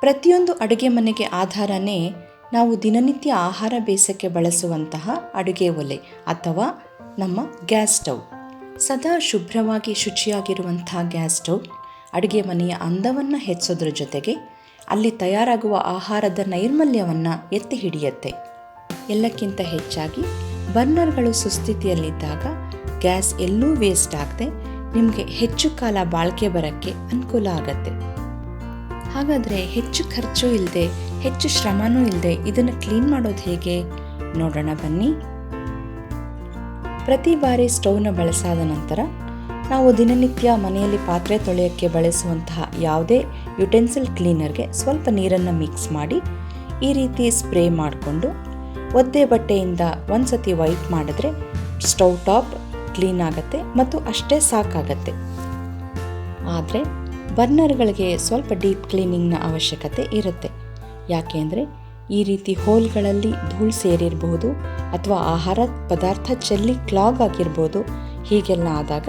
ಪ್ರತಿಯೊಂದು ಅಡುಗೆ ಮನೆಗೆ ಆಧಾರನೇ ನಾವು ದಿನನಿತ್ಯ ಆಹಾರ ಬೇಸಕ್ಕೆ ಬಳಸುವಂತಹ ಅಡುಗೆ ಒಲೆ ಅಥವಾ ನಮ್ಮ ಗ್ಯಾಸ್ ಸ್ಟವ್. ಸದಾ ಶುಭ್ರವಾಗಿ ಶುಚಿಯಾಗಿರುವಂಥ ಗ್ಯಾಸ್ ಸ್ಟವ್ ಅಡುಗೆ ಮನೆಯ ಅಂದವನ್ನು ಹೆಚ್ಚೋದ್ರ ಜೊತೆಗೆ ಅಲ್ಲಿ ತಯಾರಾಗುವ ಆಹಾರದ ನೈರ್ಮಲ್ಯವನ್ನು ಎತ್ತಿ ಹಿಡಿಯುತ್ತೆ. ಎಲ್ಲಕ್ಕಿಂತ ಹೆಚ್ಚಾಗಿ ಬರ್ನರ್ಗಳು ಸುಸ್ಥಿತಿಯಲ್ಲಿದ್ದಾಗ ಗ್ಯಾಸ್ ಎಲ್ಲೂ ವೇಸ್ಟ್ ಆಗದೆ ನಿಮಗೆ ಹೆಚ್ಚು ಕಾಲ ಬಾಳಿಕೆ ಬರೋಕ್ಕೆ ಅನುಕೂಲ ಆಗತ್ತೆ. ಹಾಗಾದರೆ ಹೆಚ್ಚು ಖರ್ಚು ಇಲ್ಲದೆ ಹೆಚ್ಚು ಶ್ರಮನೂ ಇಲ್ಲದೆ ಇದನ್ನು ಕ್ಲೀನ್ ಮಾಡೋದು ಹೇಗೆ? ನೋಡೋಣ ಬನ್ನಿ. ಪ್ರತಿ ಬಾರಿ ಸ್ಟೌವ್ನ ಬಳಸಾದ ನಂತರ ನಾವು ದಿನನಿತ್ಯ ಮನೆಯಲ್ಲಿ ಪಾತ್ರೆ ತೊಳೆಯೋಕ್ಕೆ ಬಳಸುವಂತಹ ಯಾವುದೇ ಯುಟೆನ್ಸಿಲ್ ಕ್ಲೀನರ್ಗೆ ಸ್ವಲ್ಪ ನೀರನ್ನು ಮಿಕ್ಸ್ ಮಾಡಿ ಈ ರೀತಿ ಸ್ಪ್ರೇ ಮಾಡಿಕೊಂಡು ಒದ್ದೆ ಬಟ್ಟೆಯಿಂದ ಒಂದು ಸತಿ ವೈಪ್ ಮಾಡಿದ್ರೆ ಸ್ಟವ್ ಟಾಪ್ ಕ್ಲೀನ್ ಆಗುತ್ತೆ ಮತ್ತು ಅಷ್ಟೇ ಸಾಕಾಗತ್ತೆ. ಆದರೆ ಬರ್ನರ್ಗಳಿಗೆ ಸ್ವಲ್ಪ ಡೀಪ್ ಕ್ಲೀನಿಂಗ್ನ ಅವಶ್ಯಕತೆ ಇರುತ್ತೆ. ಯಾಕೆಂದರೆ ಈ ರೀತಿ ಹೋಲ್ಗಳಲ್ಲಿ ಧೂಳು ಸೇರಿರಬಹುದು ಅಥವಾ ಆಹಾರ ಪದಾರ್ಥ ಚೆಲ್ಲಿ ಕ್ಲಾಗ್ ಆಗಿರ್ಬೋದು. ಹೀಗೆಲ್ಲ ಆದಾಗ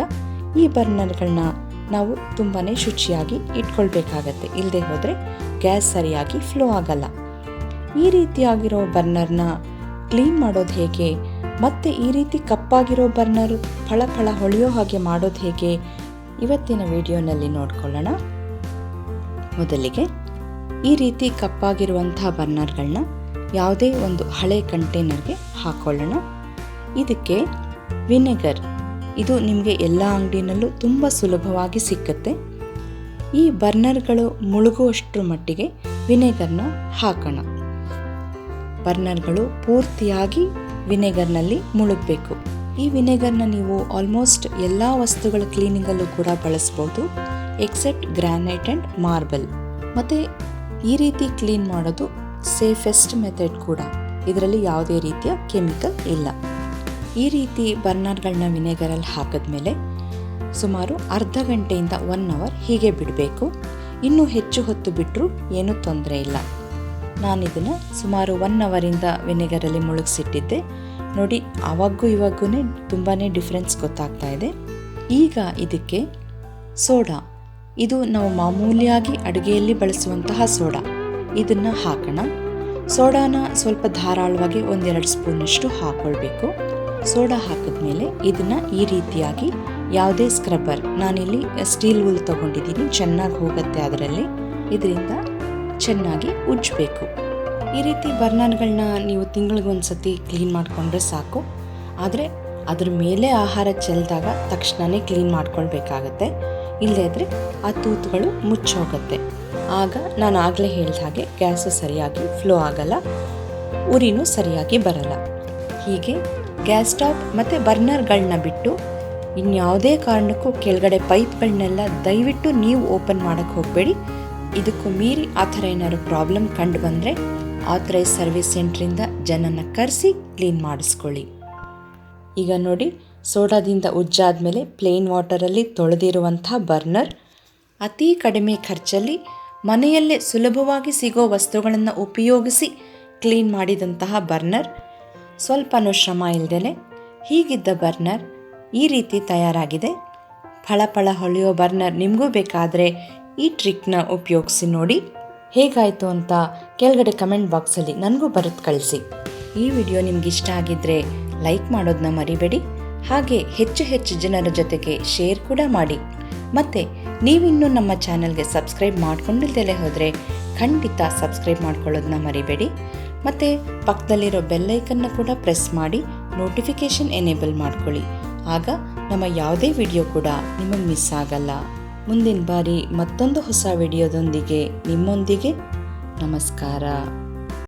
ಈ ಬರ್ನರ್ಗಳನ್ನ ನಾವು ತುಂಬಾ ಶುಚಿಯಾಗಿ ಇಟ್ಕೊಳ್ಬೇಕಾಗತ್ತೆ. ಇಲ್ಲದೆ ಹೋದರೆ ಗ್ಯಾಸ್ ಸರಿಯಾಗಿ ಫ್ಲೋ ಆಗಲ್ಲ. ಈ ರೀತಿಯಾಗಿರೋ ಬರ್ನರ್ನ ಕ್ಲೀನ್ ಮಾಡೋದು ಹೇಗೆ? ಮತ್ತು ಈ ರೀತಿ ಕಪ್ಪಾಗಿರೋ ಬರ್ನರ್ ಫಳ ಫಳ ಹೊಳೆಯೋ ಹಾಗೆ ಮಾಡೋದು ಹೇಗೆ? ಇವತ್ತಿನ ವಿಡಿಯೋನಲ್ಲಿ ನೋಡ್ಕೊಳ್ಳೋಣ. ಮೊದಲಿಗೆ ಈ ರೀತಿ ಕಪ್ಪಾಗಿರುವಂತಹ ಬರ್ನರ್ಗಳನ್ನ ಯಾವುದೇ ಒಂದು ಹಳೆ ಕಂಟೈನರ್ಗೆ ಹಾಕೊಳ್ಳೋಣ. ಇದಕ್ಕೆ ವಿನೆಗರ್. ಇದು ನಿಮಗೆ ಎಲ್ಲ ಅಂಗಡಿನಲ್ಲೂ ತುಂಬ ಸುಲಭವಾಗಿ ಸಿಕ್ಕತ್ತೆ. ಈ ಬರ್ನರ್ಗಳು ಮುಳುಗುವಷ್ಟರ ಮಟ್ಟಿಗೆ ವಿನೆಗರ್ನ ಹಾಕೋಣ. ಬರ್ನರ್ಗಳು ಪೂರ್ತಿಯಾಗಿ ವಿನೆಗರ್ನಲ್ಲಿ ಮುಳುಗಬೇಕು. ಈ ವಿನೆಗರ್ನ ನೀವು ಆಲ್ಮೋಸ್ಟ್ ಎಲ್ಲ ವಸ್ತುಗಳ ಕ್ಲೀನಿಂಗಲ್ಲೂ ಕೂಡ ಬಳಸ್ಬೋದು, ಎಕ್ಸೆಪ್ಟ್ ಗ್ರಾನೈಟ್ ಆ್ಯಂಡ್ ಮಾರ್ಬಲ್. ಮತ್ತು ಈ ರೀತಿ ಕ್ಲೀನ್ ಮಾಡೋದು ಸೇಫೆಸ್ಟ್ ಮೆಥಡ್ ಕೂಡ. ಇದರಲ್ಲಿ ಯಾವುದೇ ರೀತಿಯ ಕೆಮಿಕಲ್ ಇಲ್ಲ. ಈ ರೀತಿ ಬರ್ನರ್ಗಳನ್ನ ವಿನೆಗರಲ್ಲಿ ಹಾಕಿದ್ಮೇಲೆ ಸುಮಾರು ಅರ್ಧ ಗಂಟೆಯಿಂದ ಒನ್ ಅವರ್ ಹೀಗೆ ಬಿಡಬೇಕು. ಇನ್ನೂ ಹೆಚ್ಚು ಹೊತ್ತು ಬಿಟ್ಟರೂ ಏನೂ ತೊಂದರೆ ಇಲ್ಲ. ನಾನಿದನ್ನು ಸುಮಾರು ಒನ್ ಅವರಿಂದ ವಿನೆಗರಲ್ಲಿ ಮುಳುಗಿಸಿಟ್ಟಿದ್ದೆ. ನೋಡಿ ಆವಾಗೂ ಇವಾಗೂ ತುಂಬಾ ಡಿಫ್ರೆನ್ಸ್ ಗೊತ್ತಾಗ್ತಾ ಇದೆ. ಈಗ ಇದಕ್ಕೆ ಸೋಡಾ. ಇದು ನಾವು ಮಾಮೂಲಿಯಾಗಿ ಅಡುಗೆಯಲ್ಲಿ ಬಳಸುವಂತಹ ಸೋಡಾ. ಇದನ್ನು ಹಾಕೋಣ. ಸೋಡಾನ ಸ್ವಲ್ಪ ಧಾರಾಳವಾಗಿ ಒಂದೆರಡು ಸ್ಪೂನಷ್ಟು ಹಾಕ್ಕೊಳ್ಬೇಕು ಸೋಡಾ ಹಾಕಿದ್ಮೇಲೆ ಇದನ್ನು ಈ ರೀತಿಯಾಗಿ ಯಾವುದೇ ಸ್ಕ್ರಬ್ಬರ್ ನಾನಿಲ್ಲಿ ಸ್ಟೀಲ್ ಉಲ್ ತೊಗೊಂಡಿದ್ದೀನಿ, ಚೆನ್ನಾಗಿ ಹೋಗುತ್ತೆ ಅದರಲ್ಲಿ. ಇದರಿಂದ ಚೆನ್ನಾಗಿ ಉಜ್ಜಬೇಕು. ಈ ರೀತಿ ಬರ್ನರ್ಗಳನ್ನ ನೀವು ತಿಂಗಳಿಗೊಂದು ಸತಿ ಕ್ಲೀನ್ ಮಾಡಿಕೊಂಡ್ರೆ ಸಾಕು. ಆದರೆ ಅದ್ರ ಮೇಲೆ ಆಹಾರ ಚೆಲ್ಲಿದಾಗ ತಕ್ಷಣವೇ ಕ್ಲೀನ್ ಮಾಡ್ಕೊಳ್ಬೇಕಾಗತ್ತೆ. ಇಲ್ಲದೇ ಇದ್ದರೆ ಆ ತೂತುಗಳು ಮುಚ್ಚೋಗುತ್ತೆ. ಆಗ ನಾನು ಆಗಲೇ ಹೇಳಿದ ಹಾಗೆ ಗ್ಯಾಸು ಸರಿಯಾಗಿ ಫ್ಲೋ ಆಗಲ್ಲ, ಉರಿನೂ ಸರಿಯಾಗಿ ಬರಲ್ಲ. ಹೀಗೆ ಗ್ಯಾಸ್ ಸ್ಟಾಪ್ ಮತ್ತು ಬರ್ನರ್ಗಳನ್ನ ಬಿಟ್ಟು ಇನ್ಯಾವುದೇ ಕಾರಣಕ್ಕೂ ಕೆಳಗಡೆ ಪೈಪ್ಗಳನ್ನೆಲ್ಲ ದಯವಿಟ್ಟು ನೀವು ಓಪನ್ ಮಾಡೋಕ್ಕೆ ಹೋಗಬೇಡಿ. ಇದಕ್ಕೂ ಮೀರಿ ಆ ಥರ ಏನಾದ್ರು ಪ್ರಾಬ್ಲಮ್ ಕಂಡು ಬಂದರೆ ಆಥರೈಸ್ ಸರ್ವಿಸ್ ಸೆಂಟ್ರಿಂದ ಜನನ ಕರೆಸಿ ಕ್ಲೀನ್ ಮಾಡಿಸ್ಕೊಳ್ಳಿ. ಈಗ ನೋಡಿ, ಸೋಡಾದಿಂದ ಉಜ್ಜಾದ ಮೇಲೆ ಪ್ಲೇನ್ ವಾಟರಲ್ಲಿ ತೊಳೆದಿರುವಂಥ ಬರ್ನರ್. ಅತಿ ಕಡಿಮೆ ಖರ್ಚಲ್ಲಿ ಮನೆಯಲ್ಲೇ ಸುಲಭವಾಗಿ ಸಿಗೋ ವಸ್ತುಗಳನ್ನು ಉಪಯೋಗಿಸಿ ಕ್ಲೀನ್ ಮಾಡಿದಂತಹ ಬರ್ನರ್. ಸ್ವಲ್ಪನೂ ಶ್ರಮ ಇಲ್ಲದೆ ಹೀಗಿದ್ದ ಬರ್ನರ್ ಈ ರೀತಿ ತಯಾರಾಗಿದೆ. ಫಳಫಳ ಫಳ ಹೊಳೆಯೋ ಬರ್ನರ್ ನಿಮಗೂ ಬೇಕಾದರೆ ಈ ಟ್ರಿಕ್ನ ಉಪಯೋಗಿಸಿ ನೋಡಿ. ಹೇಗಾಯಿತು ಅಂತ ಕೆಳಗಡೆ ಕಮೆಂಟ್ ಬಾಕ್ಸಲ್ಲಿ ನನಗೂ ಬರೆದು ಕಳಿಸಿ. ಈ ವಿಡಿಯೋ ನಿಮ್ಗೆ ಇಷ್ಟ ಆಗಿದ್ದರೆ ಲೈಕ್ ಮಾಡೋದನ್ನ ಮರಿಬೇಡಿ. ಹಾಗೆ ಹೆಚ್ಚು ಹೆಚ್ಚು ಜನರ ಜೊತೆಗೆ ಶೇರ್ ಕೂಡ ಮಾಡಿ. ಮತ್ತು ನೀವಿನ್ನೂ ನಮ್ಮ ಚಾನಲ್ಗೆ ಸಬ್ಸ್ಕ್ರೈಬ್ ಮಾಡ್ಕೊಂಡಿಲ್ದಲೇ ಹೋದರೆ ಖಂಡಿತ ಸಬ್ಸ್ಕ್ರೈಬ್ ಮಾಡ್ಕೊಳ್ಳೋದನ್ನ ಮರಿಬೇಡಿ. ಮತ್ತು ಪಕ್ಕದಲ್ಲಿರೋ ಬೆಲ್ಲೈಕನ್ನ ಕೂಡ ಪ್ರೆಸ್ ಮಾಡಿ ನೋಟಿಫಿಕೇಷನ್ ಎನೇಬಲ್ ಮಾಡ್ಕೊಳ್ಳಿ. ಆಗ ನಮ್ಮ ಯಾವುದೇ ವಿಡಿಯೋ ಕೂಡ ನಿಮಗೆ ಮಿಸ್ ಆಗಲ್ಲ. ಮುಂದಿನ ಬಾರಿ ಮತ್ತೊಂದು ಹೊಸ ವಿಡಿಯೋದೊಂದಿಗೆ ನಿಮ್ಮೊಂದಿಗೆ ನಮಸ್ಕಾರ.